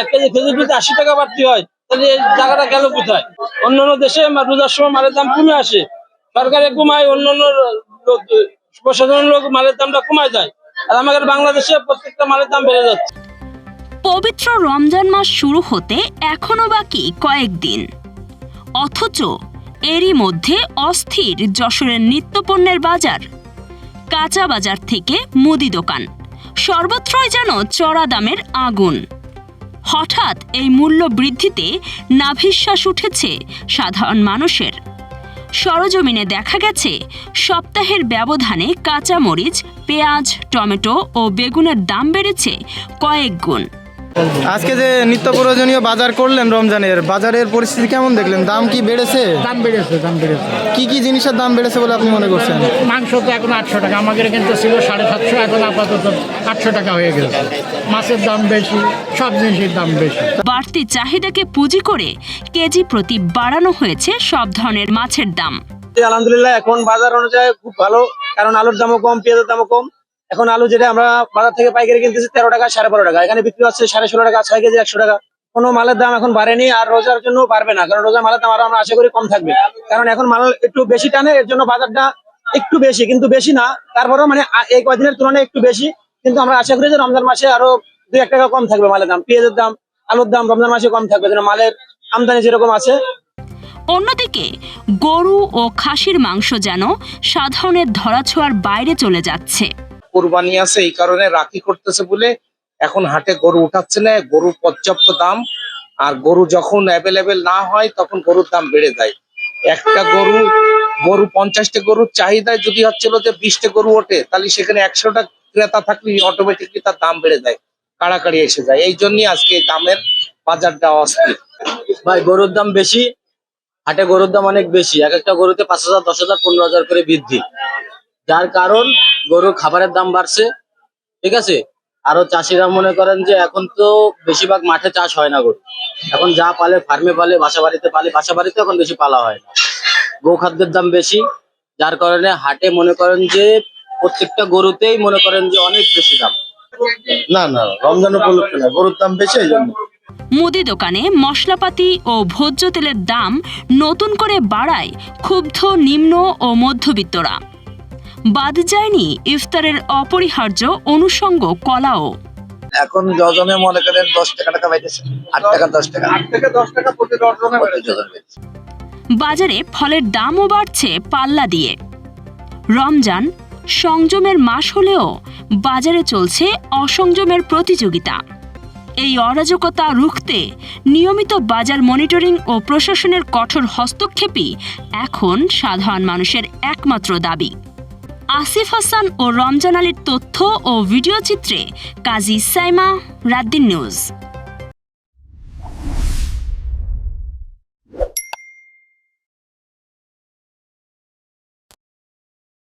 এক কেজি খেজুর যদি আশি টাকা বাড়তি হয়, তাহলে এই জায়গাটা গেল কোথায়? অন্যান্য দেশে রোজার সময় মালের দাম কমে আসে। সরকারে কমায় অন্যান্য লোক, প্রশাসনের লোক মালের দামটা কমায় যায় আর আমাদের বাংলাদেশে প্রত্যেকটা মালের দাম বেড়ে যাচ্ছে। পবিত্র রমজান মাস শুরু হতে এখনও বাকি কয়েকদিন। অথচ এরই মধ্যে অস্থির যশোরের নিত্যপণ্যের বাজার, কাঁচা বাজার থেকে মুদি দোকান, সর্বত্রই যেন চড়া দামের আগুন। হঠাৎ এই মূল্য বৃদ্ধিতে নাভিশ্বাস উঠেছে সাধারণ মানুষের। সরজমিনে দেখা গেছে, সপ্তাহের ব্যবধানে কাঁচামরিচ, পেঁয়াজ, টমেটো ও বেগুনের দাম বেড়েছে কয়েক গুণ। আজকে যে নিত্য প্রয়োজনীয় বাজার করলেন রমজানের বাজারের পরিস্থিতি কেমন দেখলেন? দাম কি বেড়েছে? দাম বেড়েছে দাম বেড়েছে। কি কি জিনিসের দাম বেড়েছে বলে আপনি মনে করছেন? মাংস তো এখন আটশো টাকা আমাদের কিন্তু ছিল সাড়ে সাতশো এখন আপাতত আটশো টাকা হয়ে গেছে। মাছের দাম বেশি সব জিনিসের দাম বেশি। বাড়তি চাহিদাকে পুঁজি করে কেজি প্রতি বাড়ানো হয়েছে সব ধরনের মাছের দাম। আলহামদুলিল্লাহ এখন বাজার অনুযায়ী খুব ভালো কারণ আলুর দামও কম পেঁয়াজের দামও কম। এখন আলু যেটা আমরা বাজার থেকে পাইকারি কিনতেছি তেরো টাকা, সাড়ে বারো টাকা। এখানে বিক্রি হচ্ছে সাড়ে ষোলো টাকা, ছয় কেজি একশো টাকা। কোনো মালের দাম এখন বাড়েনি আর রোজার জন্য বাড়বে না, কারণ রোজার মালের দাম আরও আমরা আশা করি কম থাকবে। কারণ এখন মাল একটু বেশি টানে, এর জন্য বাজারটা একটু বেশি, কিন্তু বেশি না। তারপরেও মানে এই কয়দিনের তুলনায় একটু বেশি, কিন্তু আমরা আশা করি যে রমজান মাসে আরও দুই এক টাকা কম থাকবে মালের দাম। পেঁয়াজের দাম, আলুর দাম রমজান মাসে কম থাকবে, যেন মালের আমদানি যেরকম আছে। অন্যদিকে, গরু ও খাসির মাংস যেন সাধারণের ধরাছোঁয়ার বাইরে চলে যাচ্ছে। কোরবানি আছে, এই কারণে রাখি করতেছে বলে এখন হাটে গরু উঠাচ্ছে না গরু পর্যাপ্ত দাম। আর গরু যখন অ্যাভেলেবেল না হয়, তখন গরুর দাম বেড়ে যায়। একটা গরু গরু পঞ্চাশটা গরুর চাহিদায় যদি হচ্ছিল যে বিশটা গরু ওঠে, তাহলে সেখানে একশোটা ক্রেতা থাকলে অটোমেটিকলি তার দাম বেড়ে যায়, কাড়াকাড়ি এসে যায়। এই জন্যই আজকে দামের বাজারটা অস্থির। ভাই, গরুর দাম বেশি, হাটে গরুর দাম অনেক বেশি। এক একটা গরুতে পাঁচ হাজার, দশ হাজার, পনেরো হাজার করে বৃদ্ধি। যার কারণ গরুর খাবারের দাম বাড়ছে, ঠিক আছে? আরও চাষিরা মনে করেন যে এখন তো বেশিরভাগ মাঠে চাষ হয় না গরু। এখন যা পালে ফার্মে পালে, বাসা বাড়িতে পালে, বাসা বাড়িতে এখন বেশি পালা হয় না। গো খাদ্যের দাম বেশি, যার কারণে হাটে মনে করেন যে প্রত্যেকটা গরুতেই মনে করেন যে অনেক বেশি দাম। না না, রমজান উপলক্ষে না, গরুর দাম বেশি এই জন্য। মুদি দোকানে মশলাপাতি ও ভোজ্য তেলের দাম নতুন করে বাড়ায় ক্ষুব্ধ, নিম্ন ও মধ্যবিত্তরা। বাদ যায়নি ইফতারের অপরিহার্য অনুষঙ্গ কলাও। এখন ডজনে মনে করেন দশ টাকা টাকা পাইতেছে আট টাকা দশ টাকা। আট থেকে দশ টাকা প্রতি ডজনে বাজারে ফলের দামও বাড়ছে পাল্লা দিয়ে। রমজান সংযমের মাস হলেও বাজারে চলছে অসংযমের প্রতিযোগিতা। এই অরাজকতা রুখতে নিয়মিত বাজার মনিটরিং ও প্রশাসনের কঠোর হস্তক্ষেপই এখন সাধারণ মানুষের একমাত্র দাবি। আসিফ হাসান ও রমজান আলীর তথ্য ও ভিডিও চিত্রে কাজী সাইমা রাদ্দিন নিউজ।